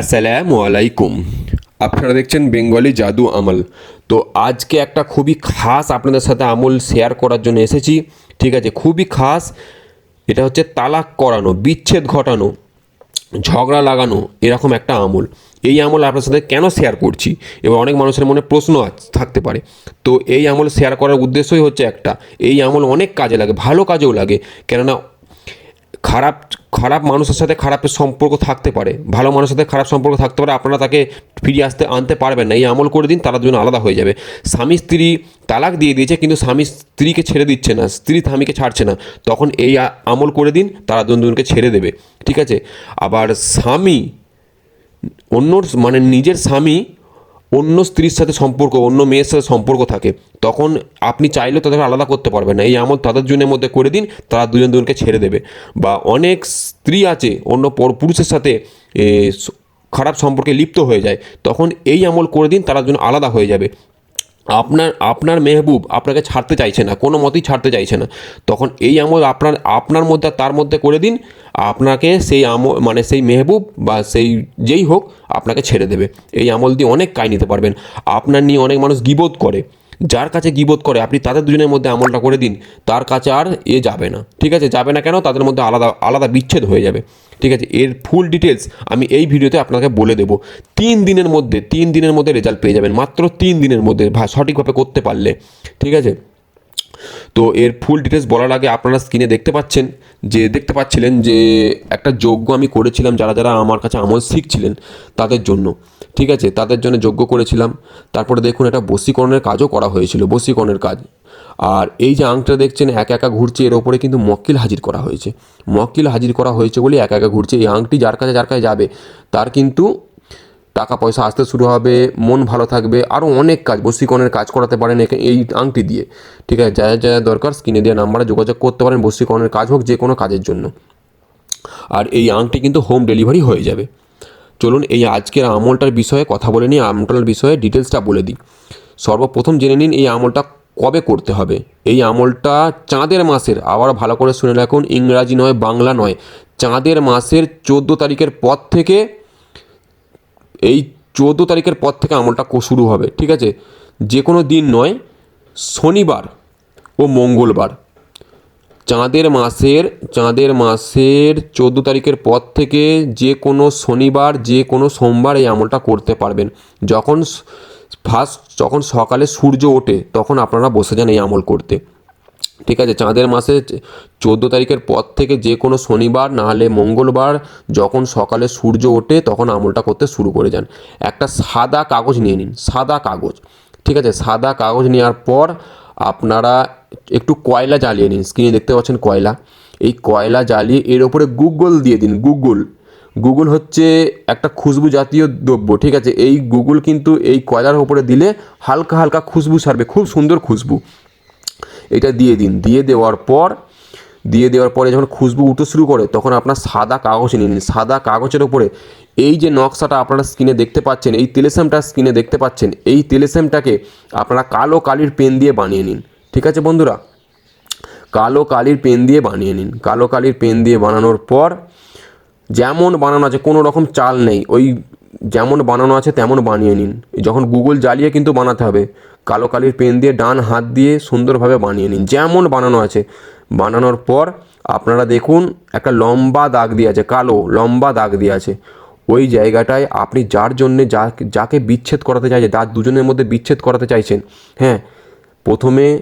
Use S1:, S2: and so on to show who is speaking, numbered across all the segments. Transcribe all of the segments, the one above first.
S1: আসসালামু আলাইকুম। আপনারা দেখছেন বেঙ্গলি জাদু আমল। তো আজকে একটা খুবই খাস আপনাদের সাথে আমল শেয়ার করার জন্য এসেছি। ঠিক আছে, খুবই খাস। এটা হচ্ছে তালাক করানো, বিচ্ছেদ ঘটানো, ঝগড়া লাগানো, এরকম একটা আমল। এই আমল আপনার সাথে কেন শেয়ার করছি? এবার অনেক মানুষের মনে প্রশ্ন থাকতে পারে। তো এই আমল শেয়ার করার উদ্দেশ্যই হচ্ছে একটা, এই আমল অনেক কাজে লাগে, ভালো কাজেও লাগে। কেননা খারাপ খারাপ মানুষের সাথে খারাপের সম্পর্ক থাকতে পারে। ভালো মানুষের সাথে খারাপ সম্পর্ক থাকতে পারে, আপনারা তাকে ফিরিয়ে আসতে, আনতে পারবেন না। এই আমল করে দিন, তারা দুজন আলাদা হয়ে যাবে। স্বামী, স্ত্রী তালাক দিয়ে দিয়েছে, কিন্তু স্বামী স্ত্রীকে ছেড়ে দিচ্ছে না, স্ত্রী স্বামীকে ছাড়ছে না। তখন এই আমল করে দিন, তারা দুজন দুজনকে ছেড়ে দেবে। ঠিক আছে? আবার স্বামী অন্য মানে নিজের স্বামী অন্য স্ত্রীর সাথে সম্পর্ক, অন্য মেয়ের সাথে সম্পর্ক থাকে, তখন আপনি চাইলেও তাদের আলাদা করতে পারবেন না। এই আমল তাদের জন্যের মধ্যে করে দিন, তারা দুজন দুজনকে ছেড়ে দেবে। বা অনেক স্ত্রী আছে, অন্য পর পুরুষের সাথে খারাপ সম্পর্কে লিপ্ত হয়ে যায়, তখন এই আমল করে দিন, তারা দুজন আলাদা হয়ে যাবে। আপনার আপনার মেহবুব আপনাকে ছাড়তে চাইছে না, কোনো মতেই ছাড়তে চাইছে না। তখন এই আমল আপনার আপনার মধ্যে, তার মধ্যে করে দিন, আপনাকে সেই আমল মানে সেই মেহবুব বা সেই যেই হোক আপনাকে ছেড়ে দেবে। এই আমল দিয়ে অনেক কাজ নিতে পারবেন। আপনার নিয়ে অনেক মানুষ গিবোধ করে। যার কাছে গিবোধ করে, আপনি তাদের দুজনের মধ্যে আমলটা করে দিন, তার কাছে আর এ যাবে না। ঠিক আছে? যাবে না কেন? তাদের মধ্যে আলাদা আলাদা বিচ্ছেদ হয়ে যাবে। ঠিক আছে? এর ফুল ডিটেলস আমি এই ভিডিওতে আপনাকে বলে দেবো। তিন দিনের মধ্যে, তিন দিনের মধ্যে রেজাল্ট পেয়ে যাবেন। মাত্র তিন দিনের মধ্যে সঠিকভাবে করতে পারলে। ঠিক আছে? তো এর ফুল ডিটেলস বলার আগে আপনারা স্ক্রিনে দেখতে পাচ্ছেন। যে দেখতে পাচ্ছিলেন যে একটা যজ্ঞ আমি করেছিলাম যারা যারা আমার কাছে আমল শিখছিলেন তাদের জন্য। ঠিক আছে? তাদের জন্য যজ্ঞ করেছিলাম। তারপরে দেখুন একটা বসীকরণের কাজও করা হয়েছিল বসীকরণের কাজ। আর এই যে আংটা দেখছেন, একা একা ঘুরছে, এর ওপরে কিন্তু মক্কিল হাজির করা হয়েছে। মক্কিল হাজির করা হয়েছে বলে একা একা ঘুরছে। এই আংটি যার কাছে যার কাছে যাবে, তার কিন্তু টাকা পয়সা আসতে শুরু হবে, মন ভালো থাকবে আরও অনেক কাজ বশীকরণের কাজ করাতে পারেন এই আংটি দিয়ে। ঠিক আছে, যা যা দরকার স্ক্রিনে দেওয়া নাম্বারে যোগাযোগ করতে পারেন বশীকরণের কাজ হোক যে কোনো কাজের জন্য। আর এই আংটি কিন্তু হোম ডেলিভারি হয়ে যাবে। চলুন এই আজকের আমলটার বিষয়ে কথা বলে নিই, আমলটার বিষয়ে ডিটেলসটা বলে দিই। সর্বপ্রথম জেনে নিন এই আমলটা কবে করতে হবে। এই আমলটা চাঁদের মাসের, আবার ভালো করে শুনে রাখুন, ইংরাজি নয়, বাংলা নয়। চাঁদের মাসের চোদ্দ তারিখের পর থেকে এই চৌদ্দ তারিখের পর থেকে আমলটা শুরু হবে, ঠিক আছে? যে কোনো দিন নয়, শনিবার ও মঙ্গলবার। চাঁদের মাসের চাঁদের মাসের চোদ্দ তারিখের পর থেকে যে কোনো শনিবার যে কোনো সোমবার এই আমলটা করতে পারবেন। যখন ফার্স্ট, যখন সকালে সূর্য ওঠে, তখন আপনারা বসে যান এই আমল করতে। ঠিক আছে, চাঁদের মাসে চোদ্দ তারিখের পর থেকে যে কোনো শনিবার না হলে মঙ্গলবার যখন সকালে সূর্য ওঠে তখন আমলটা করতে শুরু করে যান। একটা সাদা কাগজ নিয়ে নিন, সাদা কাগজ। ঠিক আছে, সাদা কাগজ নেওয়ার পর আপনারা একটু কয়লা জ্বালিয়ে নিন স্ক্রিনে দেখতে পাচ্ছেন কয়লা। এই কয়লা জ্বালিয়ে এর ওপরে গুগল দিয়ে দিন, গুগল। গুগল হচ্ছে একটা খুশবু জাতীয় দ্রব্য, ঠিক আছে? এই গুগল কিন্তু এই কয়লার ওপরে দিলে হালকা হালকা খুশবু ছাড়বে, খুব সুন্দর খুশবু। এটা দিয়ে দিন। দিয়ে দেওয়ার পর, দিয়ে দেওয়ার পরে যখন খুশবু উঠতে শুরু করে, তখন আপনার সাদা কাগজ নিয়ে নিন। সাদা কাগজের ওপরে এই যে নকশাটা আপনারা স্ক্রিনে দেখতে পাচ্ছেন, এই তেলেসামটা স্ক্রিনে দেখতে পাচ্ছেন, এই তেলেসামটাকে আপনারা কালো কালির পেন দিয়ে বানিয়ে নিন। ঠিক আছে বন্ধুরা? কালো কালির পেন দিয়ে বানিয়ে নিন। কালো কালির পেন দিয়ে বানানোর পর, যেমন বানানো আছে, কোনো রকম চাল নেই। ওই যেমন বানানো আছে, তেমন বানিয়ে নিন। যখন গুগল জ্বালিয়ে কিন্তু বানাতে হবে, কালো কালির পেন দিয়ে ডান হাত দিয়ে সুন্দরভাবে বানিয়ে নিন। যেমন বানানো আছে। বানানোর পর আপনারা দেখুন, একটা লম্বা দাগ দিয়ে আছে, কালো, লম্বা দাগ দিয়ে আছে। ওই জায়গাটায় আপনি যার জন্যে যা, যাকে বিচ্ছেদ করাতে চাইছেন, তার দুজনের মধ্যে বিচ্ছেদ করাতে চাইছেন হ্যাঁ প্রথমে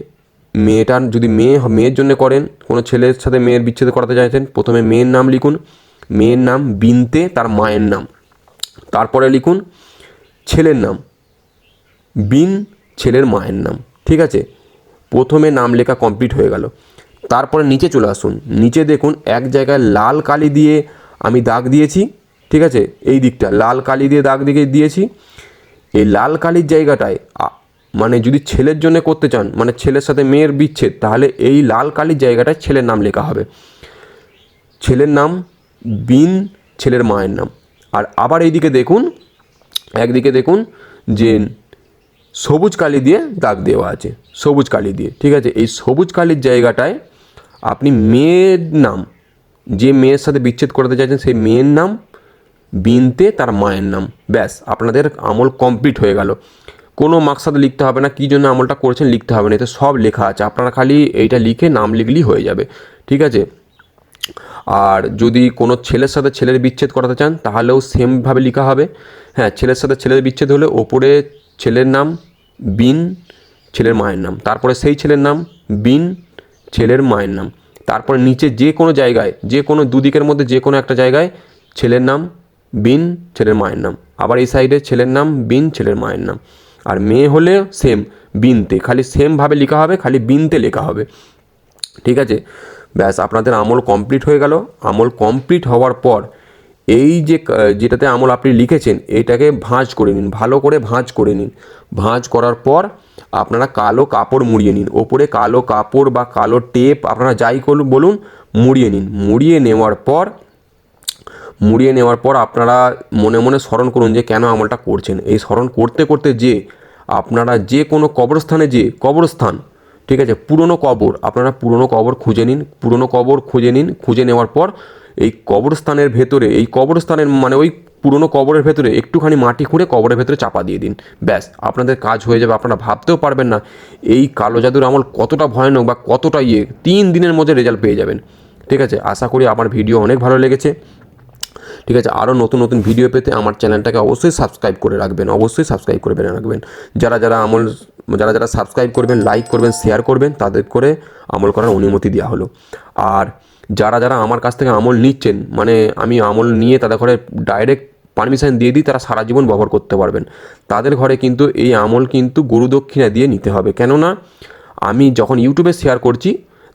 S1: মেয়েটার, যদি মেয়ে, মেয়ের জন্য করেন, কোনো ছেলের সাথে মেয়ের বিচ্ছেদ করাতে চাইছেন, প্রথমে মেয়ের নাম লিখুন। মেয়ের নাম বিনতে, তার মায়ের নাম। তারপরে লিখুন, ছেলের নাম, বিন ছেলের মায়ের নাম, ঠিক আছে? প্রথমে নাম লেখা কমপ্লিট হয়ে গেল। তারপরে নিচে চলে আসুন, নিচে দেখুন এক জায়গায় লাল কালি দিয়ে আমি দাগ দিয়েছি, ঠিক আছে? এই দিকটা, লাল কালি দিয়ে দাগ দিয়ে দিয়েছি। এই লাল কালির জায়গাটায় মানে যদি ছেলের জন্য করতে চান মানে ছেলের সাথে মেয়ের বিচ্ছেদ, তাহলে এই লাল কালির জায়গাটায় ছেলের নাম লেখা হবে। ছেলের নাম, বিন ছেলের মায়ের নাম। আর আবার এইদিকে দেখুন, একদিকে দেখুন যে সবুজ কালি দিয়ে দাগ দেওয়া আছে, সবুজ কালি দিয়ে, ঠিক আছে? এই সবুজ কালির জায়গাটায় আপনি মেয়ের নাম, যে মেয়ের সাথে বিচ্ছেদ করাতে চাইছেন সেই মেয়ের নাম বিনতে তার মায়ের নাম। ব্যাস, আপনাদের আমল কমপ্লিট হয়ে গেল। কোনো মাকসাদ লিখতে হবে না, কী জন্য আমলটা করছেন লিখতে হবে না, এতে সব লেখা আছে। আপনারা খালি এইটা লিখে নাম লিখলেই হয়ে যাবে, ঠিক আছে? আর যদি কোনো ছেলের সাথে ছেলের বিচ্ছেদ করাতে চান, তাহলেও সেমভাবে লেখা হবে। হ্যাঁ ছেলের সাথে ছেলের বিচ্ছেদ হলে ওপরে ছেলের নাম বিন, ছেলের মায়ের নাম। তারপরে সেই ছেলের নাম বিন, ছেলের মায়ের নাম। তারপরে নিচে যে কোনো জায়গায়, যে কোনো দুদিকের মধ্যে যে কোনো একটা জায়গায় ছেলের নাম বিন, ছেলের মায়ের নাম। আবার এই সাইডে ছেলের নাম বিন, ছেলের মায়ের নাম। আর মেয়ে হলে সেম, বিনতে। খালি সেমভাবে লেখা হবে, খালি বিনতে লেখা হবে। ঠিক আছে? ব্যাস, আপনাদের আমল কমপ্লিট হয়ে গেল। আমল কমপ্লিট হওয়ার পর এই যে যেটাতে আমল আপনি লিখেছেন এইটাকে ভাঁজ করে নিন, ভালো করে ভাঁজ করে নিন। ভাঁজ করার পর আপনারা কালো কাপড় মুড়িয়ে নিন। ওপরে কালো কাপড় বা কালো টেপ আপনারা যাই করুন বলুন, মুড়িয়ে নিন। মুড়িয়ে নেওয়ার পর, মুড়িয়ে নেওয়ার পর আপনারা মনে মনে স্মরণ করুন যে, কেন আমলটা করছেন। এই স্মরণ করতে করতে যে, আপনারা যে কোনো কবরস্থানে যে, কবরস্থান ঠিক আছে? পুরনো কবর, আপনারা পুরনো কবর খুঁজে নিন, পুরনো কবর খুঁজে নিন, খুঁজে নেওয়ার পর এই কবরস্থানের ভেতরে, এই কবরস্থানের মানে ওই পুরনো কবরের ভেতরে একটুখানি মাটি খুঁড়ে কবরের ভেতরে চাপা দিয়ে দিন। ব্যাস, আপনাদের কাজ হয়ে যাবে, আপনারা ভাবতেও পারবেন না এই কালো জাদুর আমল কতটা ভয়ানক বা কতটা ইয়ে। তিন দিনের মধ্যে রেজাল্ট পেয়ে যাবেন। ঠিক আছে? আশা করি আমার ভিডিও অনেক ভালো লেগেছে। ঠিক আছে? আরও নতুন নতুন ভিডিও পেতে আমার চ্যানেলটাকে অবশ্যই সাবস্ক্রাইব করে রাখবেন, অবশ্যই সাবস্ক্রাইব করে রাখবেন। যারা যারা আমল, যারা যারা সাবস্ক্রাইব করবেন, লাইক করবেন, শেয়ার করবেন, তাদের করে আমল করার অনুমতি দেওয়া হলো। আর যারা যারা আমার কাছ থেকে আমল নিচ্ছেন মানে আমি আমল নিয়ে তাদের ঘরে ডাইরেক্ট পারমিশন দিয়ে দিই, তারা সারা জীবন ব্যবহার করতে পারবেন। তাদের ঘরে কিন্তু এই আমল কিন্তু গরু দক্ষিণা দিয়ে নিতে হবে। কেননা, আমি যখন ইউটিউবে শেয়ার করছি,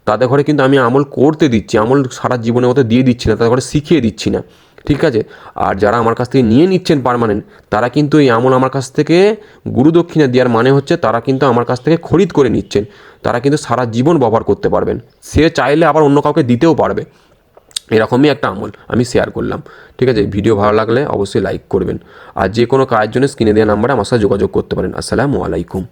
S1: তাদের ঘরে কিন্তু আমি আমল করতে দিচ্ছি, আমল সারা জীবনের মতো দিয়ে দিচ্ছি না, তাদের ঘরে শিখিয়ে দিচ্ছি না। ঠিক আছে? আর যারা আমার কাছ থেকে নিয়ে নিচ্ছেন পারমানেন্ট তারা কিন্তু এই আমল আমার কাছ থেকে গুরু দক্ষিণা দেওয়ার মানে হচ্ছে তারা কিন্তু আমার কাছ থেকে খরিদ করে নিচ্ছেন। তারা কিন্তু সারা জীবন ব্যবহার করতে পারবেন। সে চাইলে আবার অন্য কাউকে দিতেও পারবে। এরকমই একটা আমল আমি শেয়ার করলাম। ঠিক আছে? ভিডিও ভালো লাগলে অবশ্যই লাইক করবেন। আর যে কোনো কাজের জন্য স্ক্রিনে দেওয়া নাম্বারে আমার সাথে যোগাযোগ করতে পারেন। আসসালামু আলাইকুম।